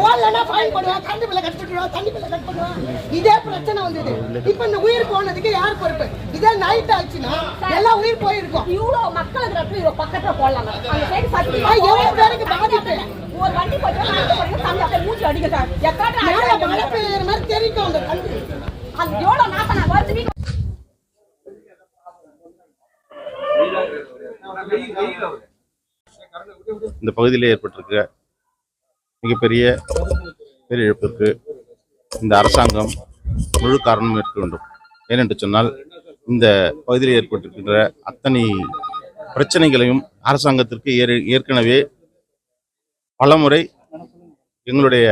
போடலன்னா ஃபைன் பண்ணுவேன் கரண்ட் பில்லை கட் பண்ணுவேன் தண்ணி பில்லை கட் பண்ணுவேன் இதே பிரச்சனை வந்தது. இப்போ இந்த உயிர் போனதுக்கு யார் பொறுப்பு? இதே நைட் ஆச்சுன்னா எல்லாம் உயிர் போயிருக்கும். இவ்வளவு மக்கள் இருக்கிறப்ப இவ்வளவு பக்கத்துல போடலாங்க அந்த சைடு சத்தியமா பேருக்கு பாதிப்பு? ஒரு வண்டி தம்பி அப்படியே மூச்சு அடிக்கிறாங்க எக்காட்ட மேல மழை பெய்யுற மாதிரி தெரியும் அந்த தண்ணி. அது எவ்வளவு நாத்தம் நான் வருது வீட்டு இந்த பகுதியில் ஏற்பட்டிருக்க மிகப்பெரிய பேரிழப்பிற்கு இந்த அரசாங்கம் முழு காரணம் இருக்க வேண்டும். ஏனென்று சொன்னால் இந்த பகுதியில் ஏற்பட்டிருக்கின்ற அத்தனை பிரச்சனைகளையும் அரசாங்கத்திற்கு ஏற்- ஏற்கனவே பலமுறை எங்களுடைய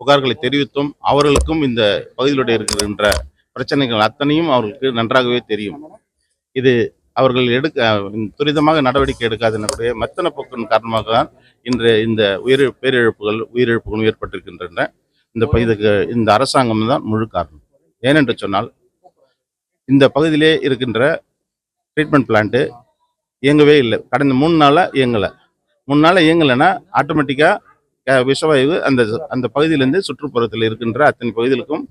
புகார்களை தெரிவித்தும் அவர்களுக்கும் இந்த பகுதியிலுடைய இருக்கின்ற பிரச்சனைகள் அத்தனையும் அவர்களுக்கு நன்றாகவே தெரியும். இது அவர்கள் எடுக்க துரிதமாக நடவடிக்கை எடுக்காதனுடைய மெத்தன போக்கின் காரணமாக தான் இன்று இந்த உயிர் பேரிழப்புகள் உயிரிழப்புகளும் ஏற்பட்டிருக்கின்றன. இந்த பகுதிக்கு இதுக்கு இந்த அரசாங்கம் தான் முழு காரணம். ஏனென்று சொன்னால் இந்த பகுதியிலே இருக்கின்ற ட்ரீட்மெண்ட் பிளான்ட்டு இயங்கவே இல்லை. கடந்த மூணு நாளாக இயங்கலை. மூணு நாளாக இயங்கலைன்னா ஆட்டோமேட்டிக்காக விஷவாயு அந்த அந்த பகுதியிலேருந்து சுற்றுப்புறத்தில் இருக்கின்ற அத்தனை பகுதிகளுக்கும்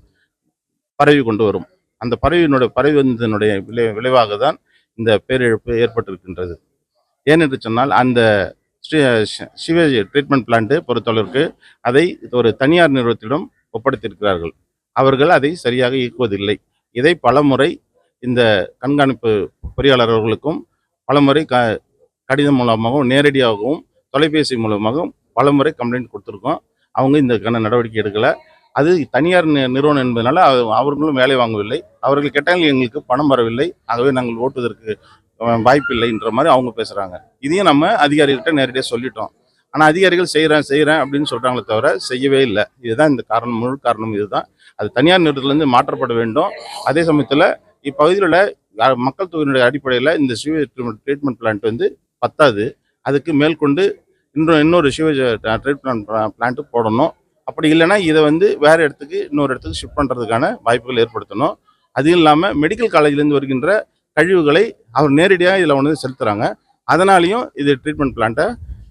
பரவி கொண்டு வரும். அந்த பறவையினுடைய பறவை வந்ததனுடைய விளை விளைவாக தான் இந்த பேரிழப்பு ஏற்பட்டிருக்கின்றது. ஏனென்று சொன்னால் அந்த ஸ்ரீ சிவேஜ் ட்ரீட்மெண்ட் பிளான்ட்டு பொறுத்தளவிற்கு அதை ஒரு தனியார் நிறுவனத்திடம் ஒப்படைத்திருக்கிறார்கள். அவர்கள் அதை சரியாக இயக்குவதில்லை. இதை பலமுறை இந்த கண்காணிப்பு பொறியாளர் அவர்களுக்கும் பலமுறை க கடிதம் மூலமாகவும் நேரடியாகவும் தொலைபேசி மூலமாகவும் பலமுறை கம்ப்ளைண்ட் கொடுத்துருக்கோம். அவங்க இந்த நடவடிக்கை எடுக்கலை. அது தனியார் நிறுவனம் என்பதனால அவ- அவர்களும் வேலை வாங்கவில்லை. அவர்கள் கேட்டால் எங்களுக்கு பணம் வரவில்லை. ஆகவே நாங்கள் ஓட்டுவதற்கு வாய்ப்பில்லைன்ற மாதிரி அவங்க பேசுகிறாங்க இதையும் நம்ம அதிகாரிகிட்ட நேரடியாக சொல்லிட்டோம். ஆனால் அதிகாரிகள் செய்கிறேன் செய்கிறேன் அப்படின்னு சொல்கிறாங்களே தவிர செய்யவே இல்லை. இதுதான் இந்த காரணம் முழு காரணம் இதுதான். அது தனியார் நிறுவனத்திலேருந்து மாற்றப்பட வேண்டும். அதே சமயத்தில் இப்பகுதியில் உள்ள மக்கள் தொகையினுடைய அடிப்படையில் இந்த சிவேஜ் ட்ரீட்மெண்ட் பிளான்ட் வந்து பத்தாது. அதுக்கு மேற்கொண்டு இன்னும் இன்னொரு சிவேஜ் ட்ரீட்மெண்ட் பிளான்ட்டு போடணும். அப்படி இல்லைன்னா இதை வந்து வேறு இடத்துக்கு இன்னொரு இடத்துக்கு ஷிஃப்ட் பண்ணுறதுக்கான வாய்ப்புகள் ஏற்படுத்தணும். அதுவும் இல்லாமல் மெடிக்கல் காலேஜ்லேருந்து வருகின்ற கழிவுகளை அவர் நேரடியாக இதில் வந்து செலுத்துகிறாங்க அதனாலையும் இது ட்ரீட்மெண்ட் பிளான்ட்டை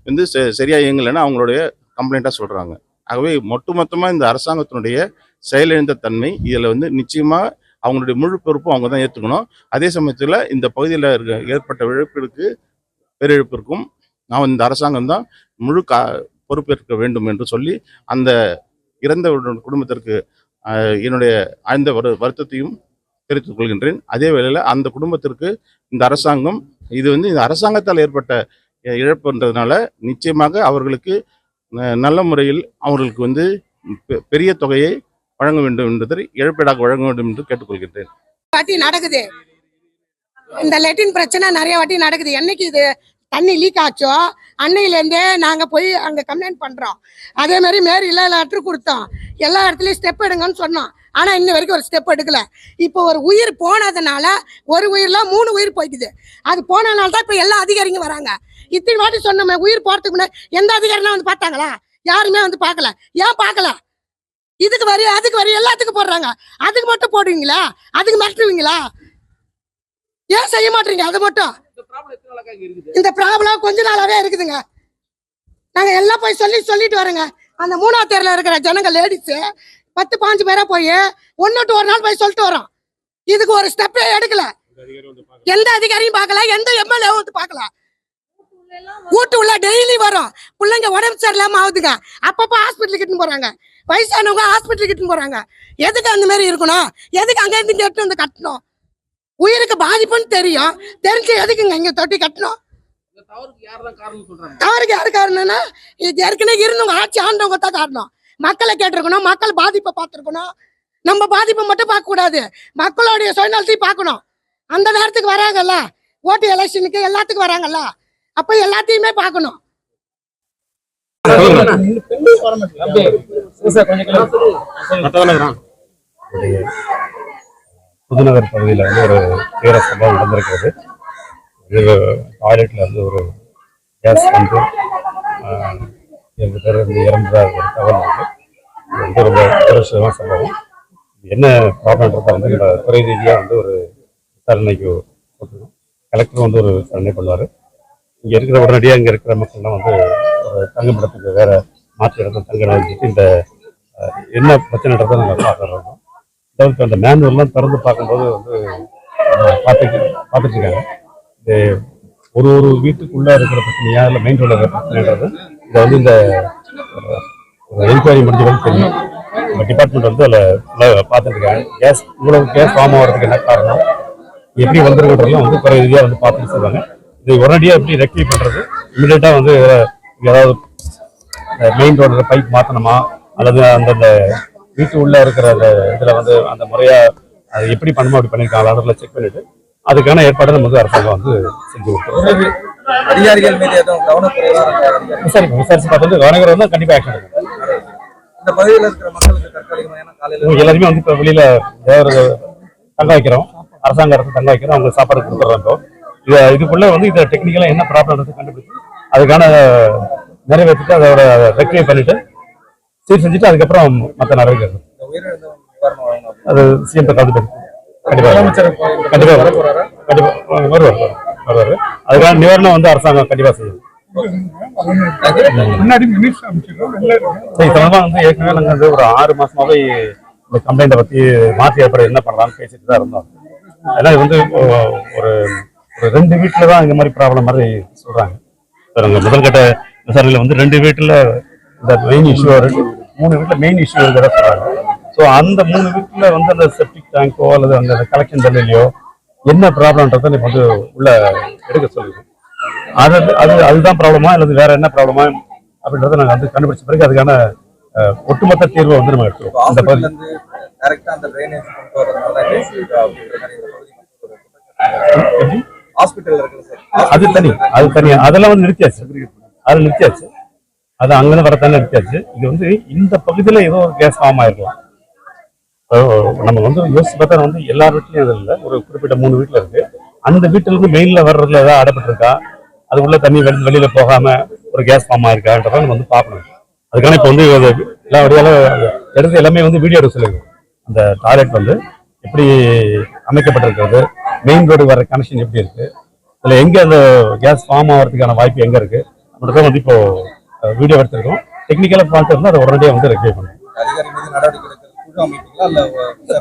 வந்து சரியாக சரியா இயங்கலைன்னு அவங்களுடைய கம்ப்ளைண்ட்டாக சொல்கிறாங்க ஆகவே ஒட்டுமொத்தமாக இந்த அரசாங்கத்தினுடைய செயலிழந்த தன்மை இதில் வந்து நிச்சயமாக அவங்களுடைய முழு பொறுப்பும் அவங்க தான் ஏற்றுக்கணும் அதே சமயத்தில் இந்த பகுதியில் இருக்க ஏற்பட்ட இழப்பிற்கு பேரிழப்பிற்கும் நான் இந்த அரசாங்கம் தான் முழு கா பொறுப்பேற்க வேண்டும் என்று சொல்லி அந்த இறந்தவருடைய குடும்பத்திற்கு என்னுடைய ஆழ்ந்த வரு வருத்தத்தையும் தெரிவித்துக் கொள்கின்றேன். அதே வேளையில் அந்த குடும்பத்திற்கு இந்த அரசாங்கம் இது வந்து இந்த அரசாங்கத்தால் ஏற்பட்ட இழப்புன்றதுனால நிச்சயமாக அவர்களுக்கு நல்ல முறையில் அவர்களுக்கு வந்து பெரிய தொகையை வழங்க வேண்டும் என்பதை இழப்பீடாக வழங்க வேண்டும் என்று கேட்டுக்கொள்கின்றேன் வாட்டி நடக்குது. இந்த லெட்டின் பிரச்சனை நிறைய வாட்டி நடக்குது. என்னைக்கு இது தண்ணி லீக் ஆச்சோ? அன்னையிலேருந்தே நாங்கள் போய் அங்கே கம்ப்ளைண்ட் பண்ணுறோம் அதே மாதிரி மேரியில் லெட்ரு கொடுத்தோம். எல்லா இடத்துலையும் ஸ்டெப் எடுங்கன்னு சொன்னோம். ஆனால் இன்ன வரைக்கும் ஒரு ஸ்டெப் எடுக்கல. இப்போ ஒரு உயிர் போனதுனால ஒரு உயிரில் மூணு உயிர் போய்க்குது. அது போனதுனால தான் இப்போ எல்லா அதிகாரிங்க வராங்க. இத்தனை வாட்டி சொன்னோமே உயிர் போகிறதுக்கு முன்னாடி எந்த அதிகாரினா வந்து பார்த்தாங்களா? யாருமே வந்து பார்க்கல. ஏன் பார்க்கல? இதுக்கு வரி அதுக்கு வரி எல்லாத்துக்கும் போடுறாங்க. அதுக்கு மட்டும் போடுவீங்களா? அதுக்கு மிரட்டுவீங்களா? ஏன் செய்ய மாட்டீங்க? அது மட்டும். இந்த ப்ராப்ளம் கொஞ்ச நாளாவே இருக்குதுங்க. நாங்க எல்லாம் போய் சொல்லி சொல்லிட்டு வரோங்க. அந்த மூணாவது தேர்ல இருக்கிற ஜனங்க லேடிஸ் பத்து பாஞ்சு பேரா போய் ஒன்னு ஒரு நாள் போய் சொல்லிட்டு வரோம். இதுக்கு ஒரு ஸ்டெப்பே எடுக்கல. எந்த அதிகாரியும் பார்க்கல எந்த எம்எல்ஏ வந்து பார்க்கல. வீட்டு உள்ள டெய்லி வரும். பிள்ளைங்க உடம்பு சரியில்லாம ஆகுதுங்க. அப்பப்போ ஹாஸ்பிட்டலுக்கு இட்டுன்னு போறாங்க. வயசானவங்க ஹாஸ்பிட்டலுக்கு இட்டுன்னு போறாங்க. எதுக்கு அந்த மாதிரி இருக்கணும்? எதுக்கு அங்க இருந்து எடுத்து வந்து கட்டணும்? உயிருக்கு பாதிப்புன்னு தெரியும். தெரிஞ்சு எதுக்குங்க இங்க தொட்டி கட்டணும்? தவறுக்கு யாரு காரணம்னா இது ஏற்கனவே இருந்தவங்க ஆட்சி ஆண்டவங்க தான் காரணம். மக்களை கேட்டிருக்கணும் மக்கள் பாதிப்பை பார்த்துருக்கணும். நம்ம பாதிப்பை மட்டும் பார்க்க கூடாது மக்களுடைய சுயநலத்தையும் பார்க்கணும். அந்த நேரத்துக்கு வராங்கல்ல? ஓட்டு எலெக்ஷனுக்கு எல்லாத்துக்கும் வராங்கல்ல? அப்ப எல்லாத்தையுமே பார்க்கணும். புதுநகர் பகுதியில் வந்து ஒரு தீவிர சம்பவம் நடந்திருக்கிறது. இது டாய்லெட்டில் வந்து ஒரு கேஸ் வந்து எங்கள் பேர் வந்து இறந்ததாக ஒரு தகவல் வந்து இது வந்து ரொம்ப துரட்சிதமாக சம்பவம் என்ன ப்ராப்ளம்ன்றதை வந்து இந்த துறை ரீதியாக வந்து ஒரு விசாரணைக்கு போட்டுருக்கோம். கலெக்டர் வந்து ஒரு விசாரணை பண்ணுவார். இங்கே இருக்கிற உடனடியாக இங்கே இருக்கிற மக்கள்லாம் வந்து ஒரு தங்குமிடத்துக்கு வேற மாற்று இடத்துல தங்க வச்சுட்டு இந்த என்ன பிரச்சனைன்றதை நாங்கள் பார்க்குறோம். தவிர்த்து அந்த மேனுவல்லாம் திறந்து பார்க்கும்போது வந்து அஹ், பார்த்துட்டு பார்த்துட்டு இது இந்த ஒரு ஒரு வீட்டுக்குள்ளே இருக்கிற பிரச்சனையா இல்லை மெயின் ரோட்ல இருக்கிற பிரச்சனைன்றது இதை வந்து இந்த என்கொயரி முடிஞ்சவங்க தெரியும். நம்ம டிபார்ட்மெண்ட் வந்து அதில் பார்த்துட்ருக்காங்க கேஸ் இவ்வளோ கேஸ் ஃபார்ம் ஆகிறதுக்கு என்ன காரணம்? எப்படி வந்திருக்கிறதெல்லாம் வந்து குறை ரீதியாக வந்து பார்த்துட்டு சொல்லுவாங்க இது உடனடியாக எப்படி ரெக்டிஃபை பண்ணுறது இமீடியட்டாக வந்து ஏதாவது மெயின் ரோடு பைப் மாற்றணுமா அல்லது அந்தந்த வீட்டு உள்ள இருக்கிற அந்த இதில் வந்து அந்த முறையாக அது எப்படி பண்ணுமோ அப்படி பண்ணியிருக்காங்க. செக் பண்ணிட்டு அதுக்கான ஏற்பாடு நம்ம வந்து அரசாங்கம் வந்து செஞ்சு கொடுத்துருவோம். அதிகாரிகள் மீது எதுவும் கவனக்குறைவா இருக்க? அதிகாரிகள் விசாரிப்போம். விசாரிச்சு பார்த்துட்டு கவனகரம் வந்து கண்டிப்பாக ஆக்ஷன் எடுக்கும். இந்த பகுதியில் இருக்கிற மக்களுக்கு தற்காலிகமா ஏன்னா காலையில இவங்க எல்லாருமே வந்து இப்போ வெளியில ஒரு தங்க வைக்கிறோம். அரசாங்க அரசு தங்க வைக்கிறோம். அவங்க சாப்பாடு கொடுத்துறோம் இப்போ. இது இதுக்குள்ள வந்து இதை டெக்னிக்கலா என்ன ப்ராப்ளம் கண்டுபிடிச்சு அதுக்கான நிறைவேற்றிட்டு அதோட ரெக்டிஃபை பண்ணிட்டு சீர் செஞ்சுட்டு அதுக்கப்புறம் மற்ற நடவடிக்கை அது சிஎம் கலந்து கண்டிப்பா முதலமைச்சர் கண்டிப்பா வர போறாரா? கண்டிப்பா வருவார் வருவார். அதுக்கான நிவாரணம் வந்து அரசாங்கம் கண்டிப்பா செய்யும். முன்னாடி வந்து ஏற்கனவே நாங்கள் வந்து ஒரு ஆறு மாசமாவே இந்த கம்ப்ளைண்ட்டை பத்தி மாற்றி ஏற்பட என்ன பண்ணலாம்னு பேசிட்டு தான் இருந்தோம். ஏன்னா இது வந்து ஒரு ஒரு ரெண்டு வீட்டில் தான் இந்த மாதிரி ப்ராப்ளம் மாதிரி சொல்றாங்க. சார் முதல்கட்ட விசாரணையில் வந்து ரெண்டு வீட்டில் இந்த மெயின் இஷ்யூ மூணு வீட்டில் மெயின் இஷ்யூ இருக்கிறதா சொல்றாங்க. ஸோ அந்த மூணு வீட்டில் வந்து அந்த செப்டிக் டேங்கோ அல்லது அந்த கலெக்ஷன் தண்ணிலையோ என்ன ப்ராப்ளம்ன்றதை இப்போ வந்து உள்ள எடுக்க சொல்லுங்க அது அது அதுதான் ப்ராப்ளமா அல்லது வேற என்ன ப்ராப்ளமா அப்படின்றத நாங்கள் வந்து கண்டுபிடிச்ச பிறகு அதுக்கான ஒட்டுமொத்த தீர்வை வந்து நம்ம எடுத்துருவோம். அந்த பகுதி. அது தனி அது தனி அதெல்லாம் வந்து நிறுத்தியாச்சு. அது நிறுத்தியாச்சு. அது அங்கேருந்து வரத்தானே எடுத்தாச்சு. இது வந்து இந்த பகுதியில் ஏதோ ஒரு கேஸ் ஃபார்ம் ஆயிருக்கலாம் நம்ம வந்து யோசிச்சு பார்த்தா வந்து எல்லா வீட்லையும் அது இல்லை. ஒரு குறிப்பிட்ட மூணு வீட்டில் இருக்கு. அந்த வீட்டிலிருந்து மெயினில் மெயின்ல வர்றதுல ஏதாவது அடைப்பட்டிருக்கா அது உள்ள தண்ணி வெளி வெளியில போகாம ஒரு கேஸ் ஃபார்ம் ஆயிருக்கான்றத நம்ம வந்து பார்க்கணும். அதுக்கான இப்போ வந்து எல்லா வழியால எடுத்து எல்லாமே வந்து வீடியோ எடுக்க சொல்லுங்க அந்த டாய்லெட் வந்து எப்படி அமைக்கப்பட்டிருக்கிறது? மெயின் ரோடு வர கனெக்ஷன் எப்படி இருக்கு? இதுல எங்கே அந்த கேஸ் ஃபார்ம் ஆகிறதுக்கான வாய்ப்பு எங்கே இருக்குது அப்படின்றத வந்து இப்போது வீடியோ எடுத்திருக்கோம். டெக்னிக்கலா பார்த்து இருந்தால் அதை உடனடியாக வந்து ரெக்டிஃபை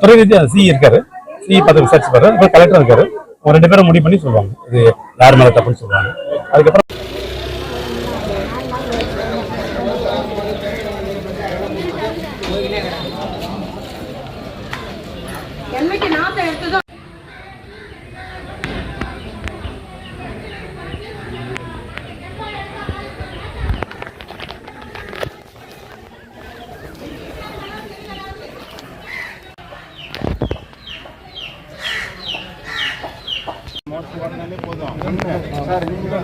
துறை ரீதியா சி இருக்காரு. சி பார்த்து விசாரிச்சு பாரு அப்புறம் கலெக்டர் இருக்காரு. ரெண்டு பேரும் முடிவு பண்ணி சொல்லுவாங்க. இது யார் மேல தப்புன்னு சொல்லுவாங்க. அதுக்கப்புறம் என்னைக்கு நாத்தை எடுத்ததோ சார் நீங்கள்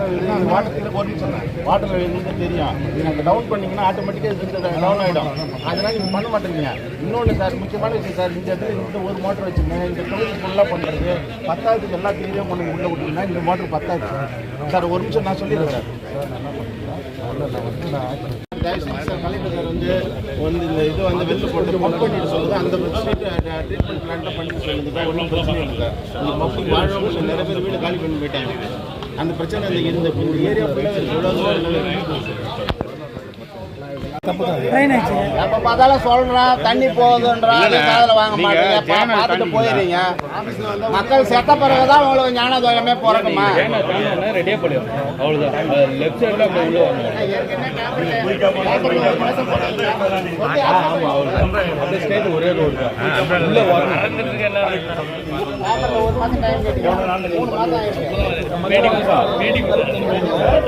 வாட்டர் ஒரு தெரியும். நீங்கள் டவுன் பண்ணீங்கன்னா ஆட்டோமேட்டிக்காக இது டவுன் ஆகிடும் அதனால் நீங்கள் பண்ண மாட்டேங்க இன்னொன்று சார் முக்கியமான விஷயம் சார் இந்த இடத்துல இந்த ஒரு மோட்டர் வச்சுங்க இந்த தொகுதி ஃபுல்லாக பண்ணுறது பத்தாவதுக்கு எல்லா தெரியும் கொண்டு உள்ளே விட்டீங்கன்னா இந்த மோட்டர் பத்தாது. சார் ஒரு நிமிஷம் நான் சொல்லிடுறேன் சார் கலெக்டர் சார் வந்து வந்து இந்த இது வந்து வெளில போட்டு பம்ப் பண்ணிட்டு சொல்லுது. அந்த ட்ரீட்மெண்ட் பிளான்ட்டை பண்ணிட்டு சொல்லுது. ஒன்றும் பிரச்சனை இல்லை சார் இந்த மக்கள் நிறைய பேர் வீடு காலி பண்ணி போயிட்டாங்க. அந்த பிரச்சனை இந்த ஏரியா ஃபுல்லாக இருக்கு எப்ப பார்த்தாலும் சொல்றான் தண்ணி போகுதுன்றான் காதுல வாங்க மாட்டீங்க பார்த்துட்டு போயிடுறீங்க. மக்கள் செத்த பிறகுதான் உங்களுக்கு பிறக்குமா? ரெடியா அவ்வளவுதான். லெஃப்ட் சைடுல உள்ள வாங்க. ஒரே ரோடு தான். உள்ள மீட்டிங் மீட்டிங்